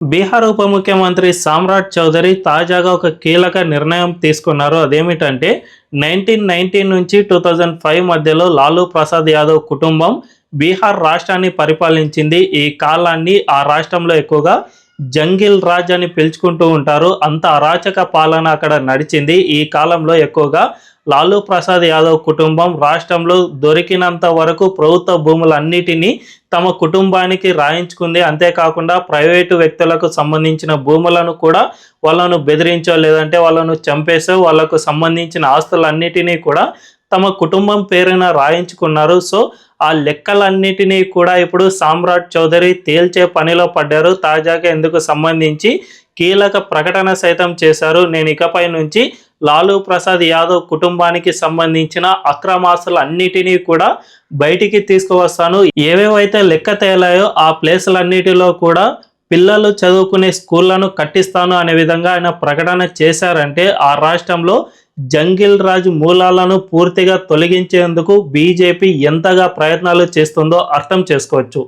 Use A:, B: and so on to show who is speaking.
A: బీహార్ ఉప ముఖ్యమంత్రి సామ్రాట్ చౌదరి తాజాగా ఒక కీలక నిర్ణయం తీసుకున్నారు. అదేమిటంటే నైన్టీన్ నైన్టీన్ నుంచి టూ థౌజండ్ ఫైవ్ మధ్యలో లాలూ ప్రసాద్ యాదవ్ కుటుంబం బీహార్ రాష్ట్రాన్ని పరిపాలించింది. ఈ కాలాన్ని ఆ రాష్ట్రంలో ఎక్కువగా జంగిల్ రాజ్ అని పిలుచుకుంటూ ఉంటారు. అంత అరాచక పాలన అక్కడ నడిచింది. ఈ కాలంలో ఎక్కువగా లాలూ ప్రసాద్ యాదవ్ కుటుంబం రాష్ట్రంలో దొరికినంత వరకు ప్రభుత్వ భూములన్నిటినీ తమ కుటుంబానికి రాయించుకుంది. అంతేకాకుండా ప్రైవేటు వ్యక్తులకు సంబంధించిన భూములను కూడా వాళ్ళను బెదిరించో లేదంటే వాళ్ళను చంపేసో వాళ్ళకు సంబంధించిన ఆస్తులన్నిటినీ కూడా తమ కుటుంబం పేరున రాయించుకున్నారు. సో ఆ లెక్కలన్నిటినీ కూడా ఇప్పుడు సామ్రాట్ చౌదరి తేల్చే పనిలో పడ్డారు. తాజాగా ఎందుకు సంబంధించి కీలక ప్రకటన సైతం చేశారు. నేను ఇకపై నుంచి లాలూ ప్రసాద్ యాదవ్ కుటుంబానికి సంబంధించిన అక్రమాస్తులు అన్నిటినీ కూడా బయటికి తీసుకువస్తాను. ఏవేవైతే లెక్క తేలాయో ఆ ప్లేసులన్నిటిలో కూడా పిల్లలు చదువుకునే స్కూళ్ళను కట్టిస్తాను అనే విధంగా ఆయన ప్రకటన చేశారంటే ఆ రాష్ట్రంలో జంగిల్ రాజు మూలాలను పూర్తిగా తొలగించేందుకు బీజేపీ ఎంతగా ప్రయత్నాలు చేస్తుందో అర్థం చేసుకోవచ్చు.